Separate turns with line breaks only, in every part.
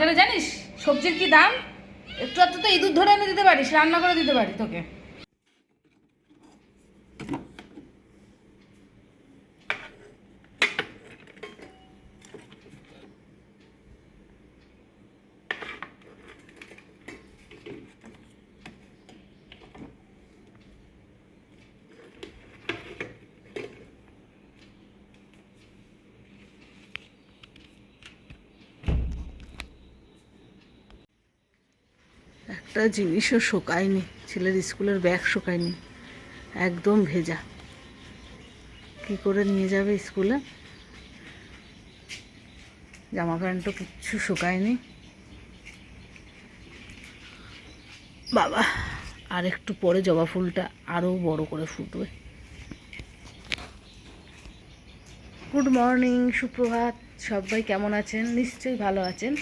বাজারে জানিস সবজির কি দাম? একটু একটু তো ইঁদুর ধরে এনে দিতে পারিস, রান্না করে দিতে পারি তোকে। একটা জিনিসও শোকায়নি। ছেলের স্কুলের ব্যাগ শোকায়নি। একদম ভেজা। কি করে নিয়ে যাবে স্কুলে? জামা প্যান্টও কিচ্ছু শুকায়নি। বাবা, আর একটু পরে জবা ফুলটা আরও বড় করে ফুটবে। গুড মর্নিং, সুপ্রভাত। সবাই কেমন আছেন? নিশ্চয়ই ভালো আছেন।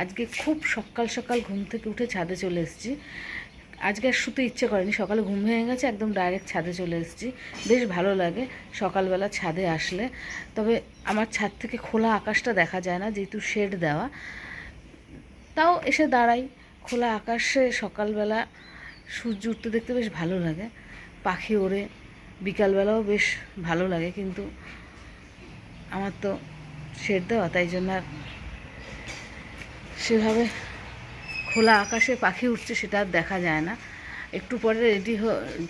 আজকে খুব সকাল সকাল ঘুম থেকে উঠে ছাদে চলে এসেছি। আজকে আর শুতে ইচ্ছে করেনি। সকালে ঘুম ভেঙে গেছে, একদম ডাইরেক্ট ছাদে চলে এসেছি। বেশ ভালো লাগে সকালবেলা ছাদে আসলে। তবে আমার ছাদ থেকে খোলা আকাশটা দেখা যায় না, যেহেতু শেড দেওয়া। তাও এসে দাঁড়াই। খোলা আকাশে সকালবেলা সূর্য উঠতে দেখতে বেশ ভালো লাগে। পাখি ওড়ে। বিকালবেলাও বেশ ভালো লাগে, কিন্তু আমার তো শেড দেওয়া, তাই জন্য আর সেভাবে খোলা আকাশে পাখি উঠছে সেটা আর দেখা যায় না। একটু পরে রেডি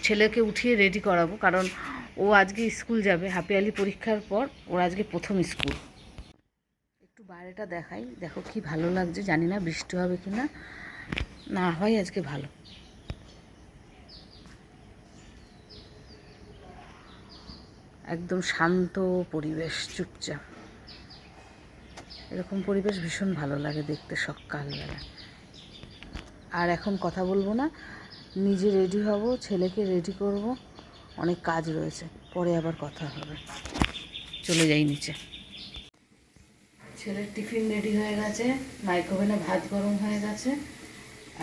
ছেলেকে উঠিয়ে রেডি করাবো, কারণ ও আজকে স্কুল যাবে, হাপিয়ালি পরীক্ষার পর ওর আজকে প্রথম স্কুল। একটু বাইরেটা দেখাই, দেখো কি ভালো লাগছে, জানি না বৃষ্টি হবে কি না না হয় আজকে ভালো। একদম শান্ত পরিবেশ, চুপচাপ। এরকম পরিবেশ ভীষণ ভালো লাগে দেখতে সকালবেলা। আর এখন কথা বলব না, নিজে রেডি হব, ছেলেকে রেডি করব, অনেক কাজ রয়েছে, পরে আবার কথা হবে। চলে যাই নিচে। ছেলের টিফিন রেডি হয়ে গেছে মাইক্রোওভেনে ভাত গরম হয়ে গেছে,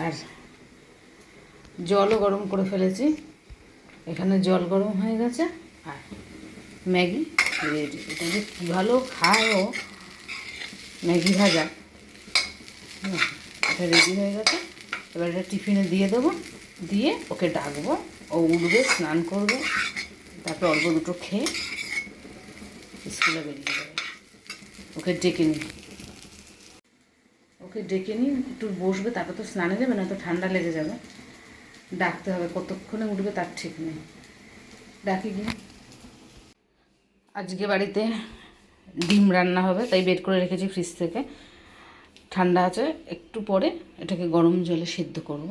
আর জলও গরম করে ফেলেছি। এখানে জল গরম হয়ে গেছে, আর ম্যাগি রেডি এটা যে কী ভালো খায় ও। ম্যাগি ভাজা। হুম, এটা রেডি হয়ে গেছে। এবার এটা টিফিনে দিয়ে দেবো। দিয়ে ওকে ডাকবো। ও উঠবে স্নান করবে। তারপর অল্প দুটো খেয়ে স্কুলে বেরিয়ে যাবে। ওকে ডেকে নিই। ওকে ডেকে নিই একটু বসবে তারপর তো স্নানে যাবে না তো ঠান্ডা লেগে যাবে। ডাকতে হবে কতক্ষণে উঠবে তার ঠিক নেই। ডাকি গিয়ে। আজকে বাড়িতে ডিম রান্না হবে, তাই বের করে রেখেছি ফ্রিজ থেকে। ঠান্ডা আছে, একটু পরে এটাকে গরম জলে সিদ্ধ করব।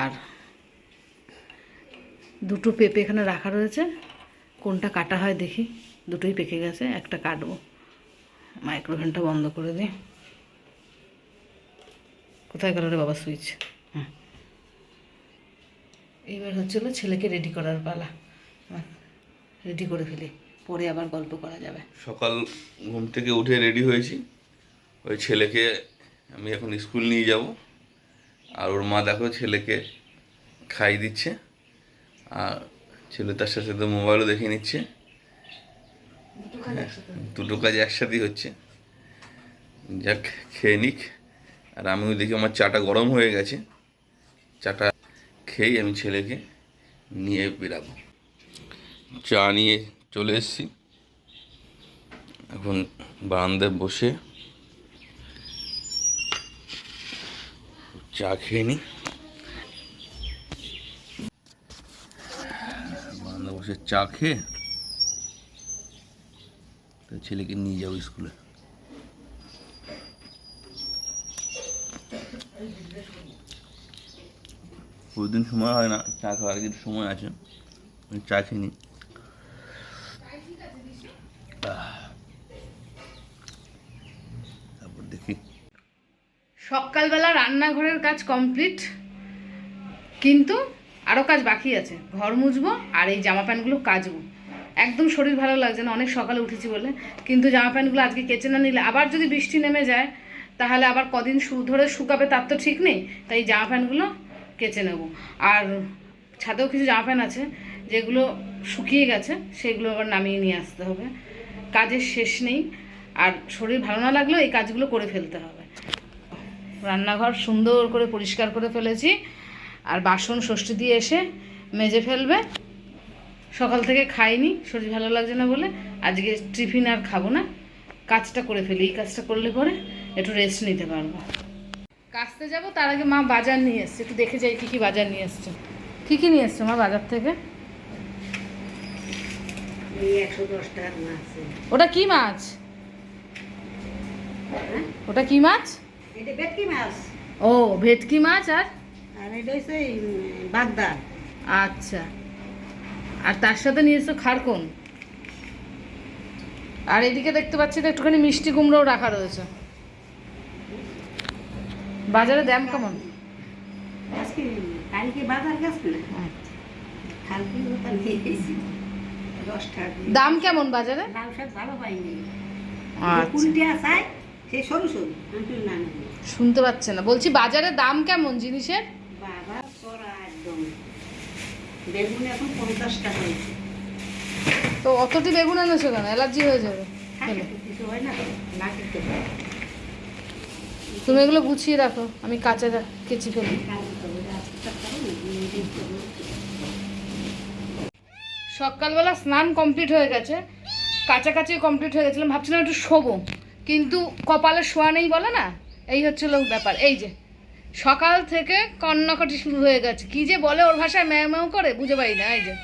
আর দুটো পেঁপে এখানে রাখা রয়েছে, কোনটা কাটা হয় দেখি। দুটোই পেকে গেছে, একটা কাটবো। মাইক্রোওভেনটা বন্ধ করে দিই কোথায় গেল রে বাবা সুইচ হ্যাঁ এইবার হচ্ছিল ছেলেকে রেডি করার পালা। রেডি করে ফেলি। পরে আবার গল্প করা যাবে।
সকাল ঘুম থেকে উঠে রেডি হয়েছি। ওই ছেলেকে আমি এখন স্কুল নিয়ে যাব। আর ওর মা দেখো ছেলেকে খাই দিচ্ছে। আর ছেলে তার সাথে তো মোবাইলও দেখে নিচ্ছে। দুটো কাজ একসাথেই হচ্ছে। যাক খেয়ে নিক। আর আমিও দেখি আমার চাটা গরম হয়ে গেছে। চাটা খেয়েই আমি ছেলেকে নিয়ে বেরাবো। চা নিয়ে চলে এসেছি। এখন বারান্দায় বসে চা খেয়ে নিই। বারান্দায় বসে চা খেয়ে ছেলেকে নিয়ে যাব স্কুলে। প্রতিদিন সময় হয় না, চা খাওয়ার, কিন্তু সময় আছে। চা খেয়ে নিই। তারপর দেখি।
সকালবেলা রান্নাঘরের কাজ কমপ্লিট, কিন্তু আরও কাজ বাকি আছে। ঘর মুছবো আর এই জামা প্যান্টগুলো কাচবো। একদম শরীর ভালো লাগছে না, অনেক সকালে উঠেছি বলে। কিন্তু জামা প্যান্টগুলো আজকে কেচে না নিলে, আবার যদি বৃষ্টি নেমে যায়, তাহলে আবার কদিন শু, ধরে শুকাবে তার তো ঠিক নেই, তাই জামা প্যান্টগুলো কেচে নেব। আর ছাদেও কিছু জামা প্যান্ট আছে, যেগুলো শুকিয়ে গেছে, সেগুলো আবার নামিয়ে নিয়ে আসতে হবে। কাজের শেষ নেই। আর শরীর ভালো না লাগলেও এই কাজগুলো করে ফেলতে হবে। রান্নাঘর সুন্দর করে পরিষ্কার করে ফেলেছি। আর বাসন ষষ্ঠী দিয়ে এসে মেজে ফেলবে। সকাল থেকে খাইনি, শরীর ভালো লাগছে না বলে। আজকে টিফিন আর খাব না। কাজটা করে ফেলি, এই কাজটা করলে পরে একটু রেস্ট নিতে পারব। কাজতে যাব, তার আগে মা বাজার নিয়ে এসছে। একটু দেখে যাই কী কী বাজার নিয়ে এসছে। কী নিয়ে এসছে মা বাজার থেকে
এই একশো দশ টাকার মাছ
ওটা কি মাছ?
হ্যাঁ?
ওটা কি মাছ? ও ভেটকি মাছ আর? আচ্ছা। আর তার সাথে নিয়ে খারকন। আর এদিকে দেখতে পাচ্ছি তো একটুখানি মিষ্টি কুমড়োও রাখা রয়েছে। বাজারে দাম কেমন?
কালকে বাজার গেছে না? কালকে
দাম কেমন বাজারে?
লাউ শাক ভালো পাইনি।
আচ্ছা।
সে সরু সরু
শুনতে পাচ্ছে না। বলছি বাজারে দাম কেমন জিনিসের?
বাবা চড়া একদম। বেগুন এখন পঞ্চাশ টাকা হয়েছে।
তো অতটি বেগুন এনেছো কেন? অ্যালার্জি হয়ে যাবে।
কিছু হয় না
তুমি এগুলো গুছিয়ে রাখো। আমি কাঁচা কেচি ফেলি
কালকে তো ওটা আজকে তো করো না, দুই দিন তো রয়েছে।
সকালবেলা স্নান কমপ্লিট হয়ে গেছে। কাছাকাছি কমপ্লিট হয়ে গেছিলাম, ভাবছিলাম একটু শোবো। কিন্তু কপালে শোয়া নেই বলে না? এই হচ্ছিল ব্যাপার। এই যে, সকাল থেকে কন্নাকাটি শুরু হয়ে গেছে। কি যে বলে ওর ভাষায় ম্যাও ম্যাও করে, বুঝে পারি না, এই যে।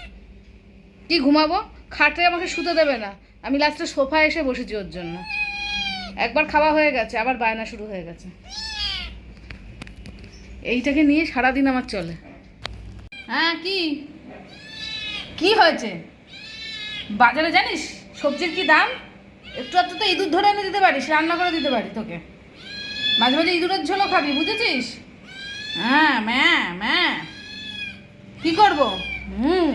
কি ঘুমাবো? খাটে আমাকে শুতে দেবে না। আমি লাস্টে সোফায় এসে বসেছি ওর জন্য। একবার খাওয়া হয়ে গেছে, আবার বায়না শুরু হয়ে গেছে। এইটাকে নিয়ে সারাদিন আমার চলে। হ্যাঁ কি? কি হয়েছে? বাজারে জানিস সবজির কি দাম? একটু একটু তো ইঁদুর ধরে এনে দিতে পারিস, রান্না করে দিতে পারি তোকে। মাঝে মাঝে ইঁদুরের ঝোলও খাবি, বুঝেছিস? হ্যাঁ ম্যা ম্যা। কি করব? হুম।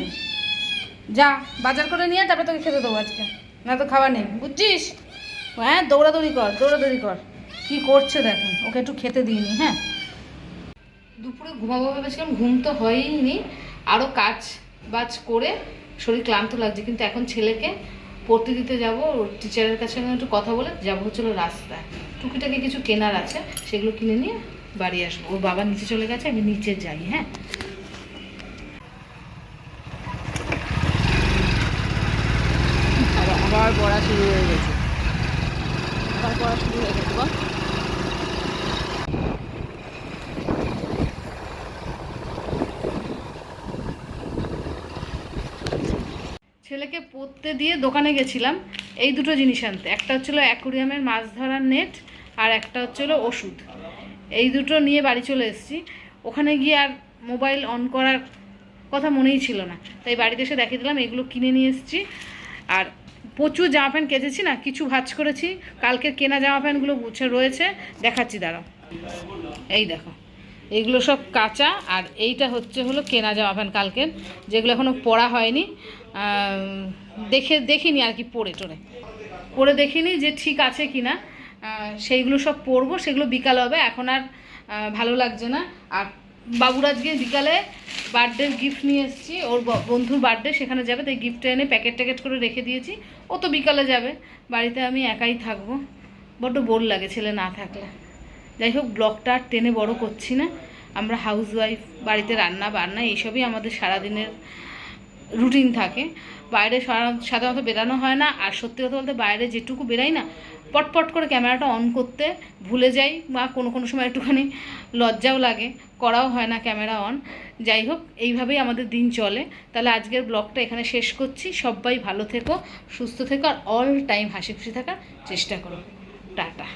যা, বাজার করে নিয়ে তারপরে তোকে খেতে দেবো আজকে। না তো খাওয়া নেই, বুঝছিস? হ্যাঁ দৌড়াদৌড়ি কর দৌড়াদৌড়ি কর। কি করছে দেখেন, ওকে একটু খেতে দিইনি হ্যাঁ। দুপুরে ঘুমাবো ভেবেছিলাম, ঘুম তো হয়ইনি। আরও কাজ বাজ করে শরীর ক্লান্ত লাগছে, কিন্তু এখন ছেলেকে পড়তে দিতে যাব টিচারের কাছে একটু কথা বলে যাব হচ্ছিল রাস্তায়। টুকিটাকে কিছু কেনার আছে, সেগুলো কিনে নিয়ে বাড়ি আসব। ওর বাবা নিচে চলে গেছে, আমি নিচে যাই হ্যাঁ? আবার পড়া শুরু হয়ে গেছে আবার পড়া শুরু হয়ে গেছে বল ছেলেকে পড়তে দিয়ে দোকানে গেছিলাম, এই দুটো জিনিস আনতে। একটা হচ্ছিল অ্যাকুরিয়ামের মাছ ধরার নেট আর একটা হচ্ছিল ওষুধ। এই দুটো নিয়ে বাড়ি চলে এসেছি। ওখানে গিয়ে আর মোবাইল অন করার কথা মনেই ছিল না। তাই বাড়িতে এসে দেখিয়ে দিলাম, এগুলো কিনে নিয়ে এসেছি। আর প্রচুর জামা প্যান্ট কেচেছি না, কিছু ভাজ করেছি। কালকের কেনা জামা প্যান্টগুলো গুছে রয়েছে, দেখাচ্ছি, দাঁড়াও। এই দেখো এইগুলো সব কাঁচা, আর এইটা হচ্ছে হলো কেনা জামা প্যান্ট কালকের, যেগুলো এখনও পরা হয়নি। দেখে দেখিনি আর কি পড়ে টোরে। পড়ে দেখিনি যে ঠিক আছে কি না সেইগুলো সব পরবো সেগুলো বিকাল হবে। এখন আর ভালো লাগছে না। আর বাবুর আজকে বিকালে বার্থডের গিফট নিয়ে এসেছি। ওর বন্ধুর বার্থডে সেখানে যাবে। তাই গিফটটা এনে প্যাকেট ট্যাকেট করে রেখে দিয়েছি। ও তো বিকালে যাবে। বাড়িতে আমি একাই থাকব। বড্ড বোর লাগে ছেলে না থাকলে। যাই হোক ব্লগটা আর টেনে বড় করছি না। আমরা হাউসওয়াইফ বাড়িতে রান্না বান্না এইসবই আমাদের সারাদিনের রুটিন থাকে। বাইরে সাধারণত বেরানো হয় না। আর সত্যি কথা বলতে বাইরে যেটুকু বেরাই না, পটপট করে ক্যামেরাটা অন করতে ভুলে যাই বা কোনো কোনো সময় একটুখানি লজ্জাও লাগে, করাও হয় না ক্যামেরা অন যাই হোক, এইভাবেই আমাদের দিন চলে। তাহলে আজকের ব্লগটা এখানে শেষ করছি। সবাই ভালো থেকো, সুস্থ থেকো, আর অল টাইম হাসি খুশি থাকার চেষ্টা করো। টাটা।